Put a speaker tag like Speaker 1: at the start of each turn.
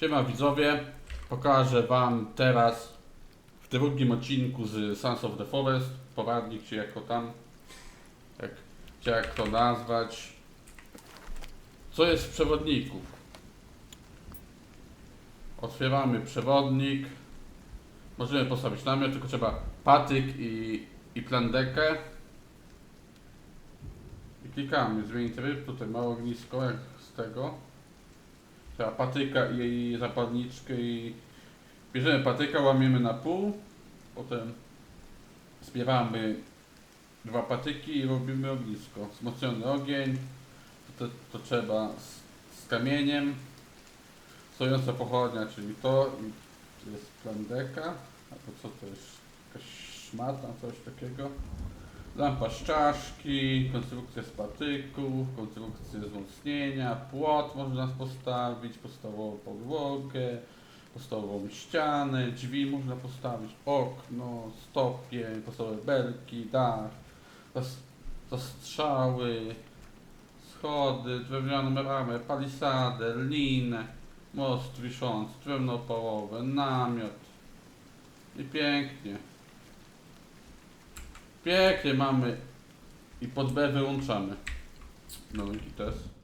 Speaker 1: Siema widzowie, pokażę wam teraz w drugim odcinku z Sons of the Forest, poradnik czy jako tam, jak, czy jak to nazwać, co jest w przewodniku. Otwieramy przewodnik, możemy postawić namiot, tylko trzeba patyk i, i plandekę. I klikamy, zmienić tryb, tutaj małe ognisko jak z tego. Trzeba patyka i zapalniczkę i bierzemy patyka, łamiemy na pół, potem zbieramy dwa patyki i robimy ognisko. Wzmocniony ogień, to, to trzeba z, z kamieniem, stojąca pochodnia, czyli to, i jest plandeka, albo co to jest, jakaś szmata, coś takiego. Lampa z czaszki, konstrukcja z patyków, konstrukcja wzmocnienia, płot można postawić, podstawową podłogę, podstawową ścianę, drzwi można postawić, okno, stopień, podstawowe belki, dach, zas- zastrzały, schody, drewnianą ramę, palisadę, linę, most wiszący, drewno opałowe, namiot i pięknie. Pięknie mamy i pod B wyłączamy. No i test.